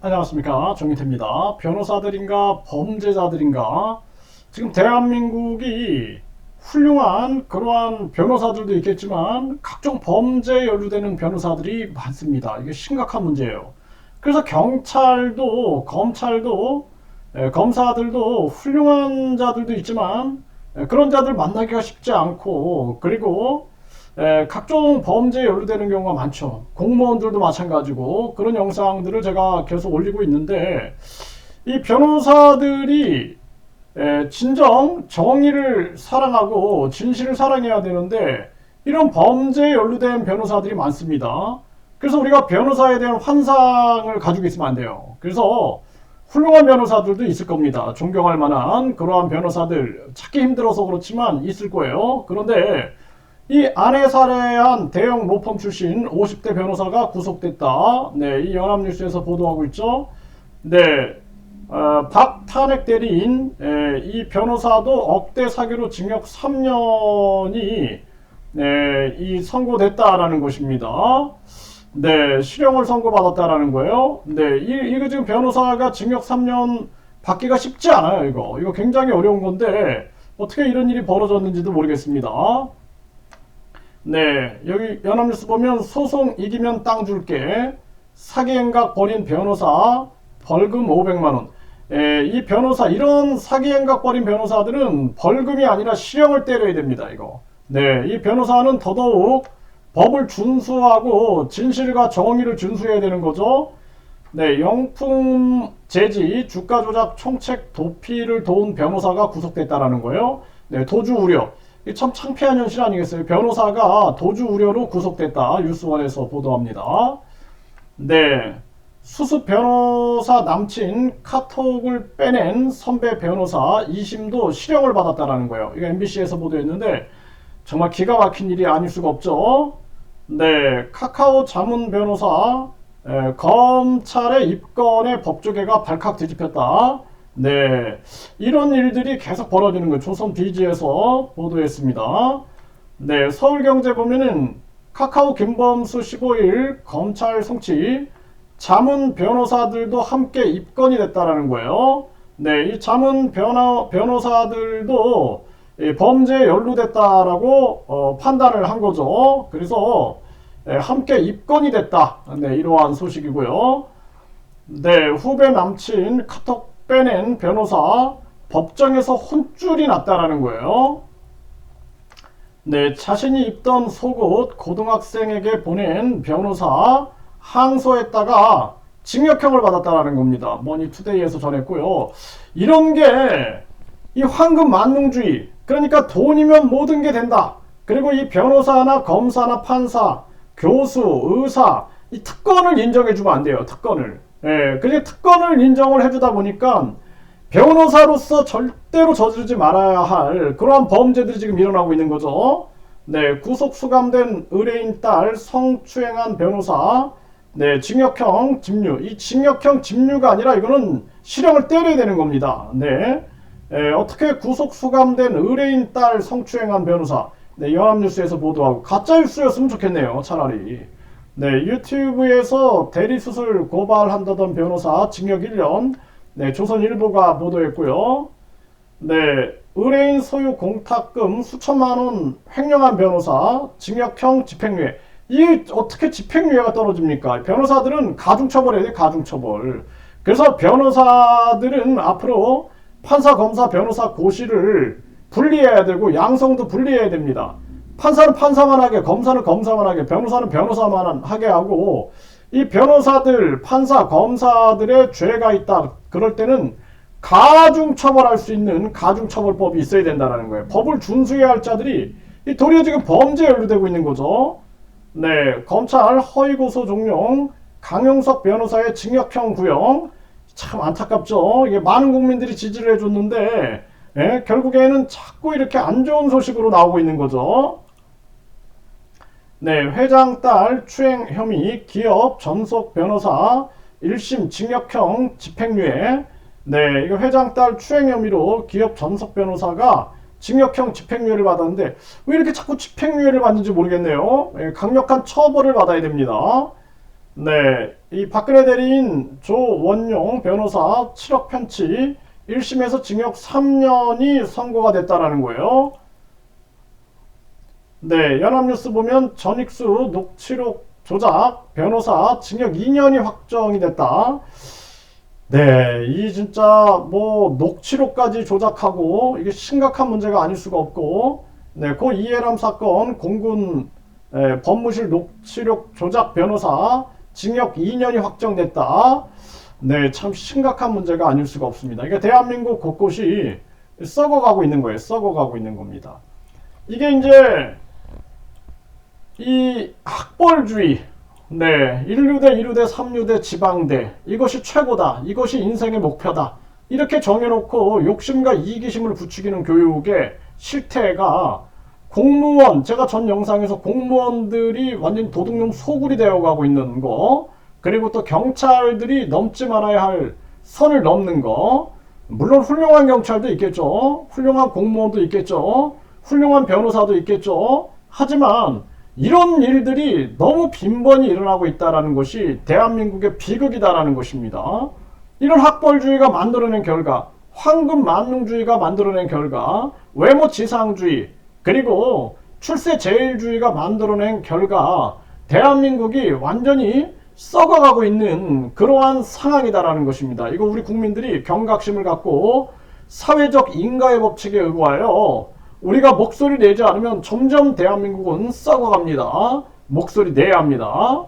안녕하십니까 정희태입니다. 변호사들인가 범죄자들인가 지금 대한민국이 훌륭한 그러한 변호사들도 있겠지만 각종 범죄에 연루되는 변호사들이 많습니다. 이게 심각한 문제예요. 그래서 경찰도 검찰도 에, 검사들도 훌륭한 자들도 있지만 에, 그런 자들 만나기가 쉽지 않고 그리고 에, 각종 범죄에 연루되는 경우가 많죠. 공무원들도 마찬가지고 그런 영상들을 제가 계속 올리고 있는데 이 변호사들이 에, 진정 정의를 사랑하고 진실을 사랑해야 되는데 이런 범죄에 연루된 변호사들이 많습니다. 그래서 우리가 변호사에 대한 환상을 가지고 있으면 안 돼요. 그래서 훌륭한 변호사들도 있을 겁니다. 존경할 만한 그러한 변호사들 찾기 힘들어서 그렇지만 있을 거예요. 그런데 이 아내 살해한 대형 로펌 출신 50대 변호사가 구속됐다. 네, 이 연합뉴스에서 보도하고 있죠. 네, 어, 박 탄핵 대리인 에, 이 변호사도 억대 사기로 징역 3년이 네, 이 선고됐다라는 것입니다. 네, 실형을 선고받았다라는 거예요. 네, 이, 이거 지금 변호사가 징역 3년 받기가 쉽지 않아요, 이거. 이거 굉장히 어려운 건데, 어떻게 이런 일이 벌어졌는지도 모르겠습니다. 네, 여기 연합뉴스 보면 소송 이기면 땅 줄게. 사기 행각 벌인 변호사 벌금 500만 원. 에, 이 변호사 이런 사기 행각 벌인 변호사들은 벌금이 아니라 실형을 때려야 됩니다. 이거. 네, 이 변호사는 더더욱 법을 준수하고 진실과 정의를 준수해야 되는 거죠. 네, 영풍 제지 주가 조작 총책 도피를 도운 변호사가 구속됐다라는 거예요. 네, 도주 우려. 이게 참 창피한 현실 아니겠어요? 변호사가 도주 우려로 구속됐다. 뉴스원에서 보도합니다. 네. 수습 변호사 남친 카톡을 빼낸 선배 변호사 2심도 실형을 받았다라는 거예요. 이거 MBC에서 보도했는데 정말 기가 막힌 일이 아닐 수가 없죠. 네, 카카오 자문 변호사 에, 검찰의 입건에 법조계가 발칵 뒤집혔다. 네, 이런 일들이 계속 벌어지는 거예요. 조선 비지에서 보도했습니다. 네, 서울경제 보면은 카카오 김범수 15일 검찰 송치 자문 변호사들도 함께 입건이 됐다라는 거예요. 네, 이 자문 변호, 변호사들도 이 범죄에 연루됐다라고 어, 판단을 한 거죠. 그래서 네, 함께 입건이 됐다. 네, 이러한 소식이고요. 네, 후배 남친 카톡 빼낸 변호사 법정에서 혼쭐이 났다라는 거예요. 네, 자신이 입던 속옷 고등학생에게 보낸 변호사 항소했다가 징역형을 받았다라는 겁니다. 머니투데이에서 전했고요. 이런 게 이 황금 만능주의, 그러니까 돈이면 모든 게 된다. 그리고 이 변호사나 검사나 판사, 교수, 의사, 이 특권을 인정해주면 안 돼요. 특권을. 예, 그게 특권을 인정을 해주다 보니까 변호사로서 절대로 저지르지 말아야 할 그러한 범죄들이 지금 일어나고 있는 거죠. 네, 구속 수감된 의뢰인 딸 성추행한 변호사, 네, 징역형 집류. 이 징역형 집류가 아니라 이거는 실형을 때려야 되는 겁니다. 네, 에, 어떻게 구속 수감된 의뢰인 딸 성추행한 변호사, 네, 연합뉴스에서 보도하고 가짜 뉴스였으면 좋겠네요. 차라리. 네, 유튜브에서 대리수술 고발한다던 변호사 징역 1년, 네, 조선일보가 보도했고요. 네, 의뢰인 소유 공탁금 수천만 원 횡령한 변호사 징역형 집행유예. 이게 어떻게 집행유예가 떨어집니까? 변호사들은 가중처벌해야 돼, 가중처벌. 그래서 변호사들은 앞으로 판사, 검사, 변호사 고시를 분리해야 되고 양성도 분리해야 됩니다. 판사는 판사만 하게, 검사는 검사만 하게, 변호사는 변호사만 하게 하고 이 변호사들, 판사, 검사들의 죄가 있다. 그럴 때는 가중 처벌할 수 있는 가중 처벌법이 있어야 된다는 거예요. 법을 준수해야 할 자들이 이 도리어 지금 범죄에 연루되고 있는 거죠. 네, 검찰 허위고소 종용, 강용석 변호사의 징역형 구형 참 안타깝죠. 이게 많은 국민들이 지지를 해줬는데 예, 결국에는 자꾸 이렇게 안 좋은 소식으로 나오고 있는 거죠. 네, 회장 딸 추행 혐의 기업 전속 변호사 1심 징역형 집행유예. 네, 이거 회장 딸 추행 혐의로 기업 전속 변호사가 징역형 집행유예를 받았는데 왜 이렇게 자꾸 집행유예를 받는지 모르겠네요. 예, 강력한 처벌을 받아야 됩니다. 네, 이 박근혜 대리인 조원용 변호사 7억 편취 1심에서 징역 3년이 선고가 됐다라는 거예요. 네, 연합뉴스 보면 전익수 녹취록 조작 변호사 징역 2년이 확정이 됐다. 네, 이 진짜 뭐 녹취록까지 조작하고 이게 심각한 문제가 아닐 수가 없고, 네, 고 이해람 사건 공군 에, 법무실 녹취록 조작 변호사 징역 2년이 확정됐다. 네, 참 심각한 문제가 아닐 수가 없습니다. 이게 대한민국 곳곳이 썩어가고 있는 거예요. 썩어가고 있는 겁니다. 이게 이제 이 학벌주의, 네, 1류대, 2류대, 3류대, 지방대 이것이 최고다. 이것이 인생의 목표다. 이렇게 정해놓고 욕심과 이기심을 부추기는 교육의 실태가 공무원, 제가 전 영상에서 공무원들이 완전 도둑놈 소굴이 되어가고 있는 거, 그리고 또 경찰들이 넘지 말아야 할 선을 넘는 거, 물론 훌륭한 경찰도 있겠죠. 훌륭한 공무원도 있겠죠. 훌륭한 변호사도 있겠죠. 하지만 이런 일들이 너무 빈번히 일어나고 있다는 것이 대한민국의 비극이다라는 것입니다. 이런 학벌주의가 만들어낸 결과, 황금 만능주의가 만들어낸 결과, 외모 지상주의, 그리고 출세 제일주의가 만들어낸 결과, 대한민국이 완전히 썩어가고 있는 그러한 상황이다라는 것입니다. 이거 우리 국민들이 경각심을 갖고 사회적 인가의 법칙에 의거하여 우리가 목소리 내지 않으면 점점 대한민국은 썩어갑니다. 목소리 내야 합니다.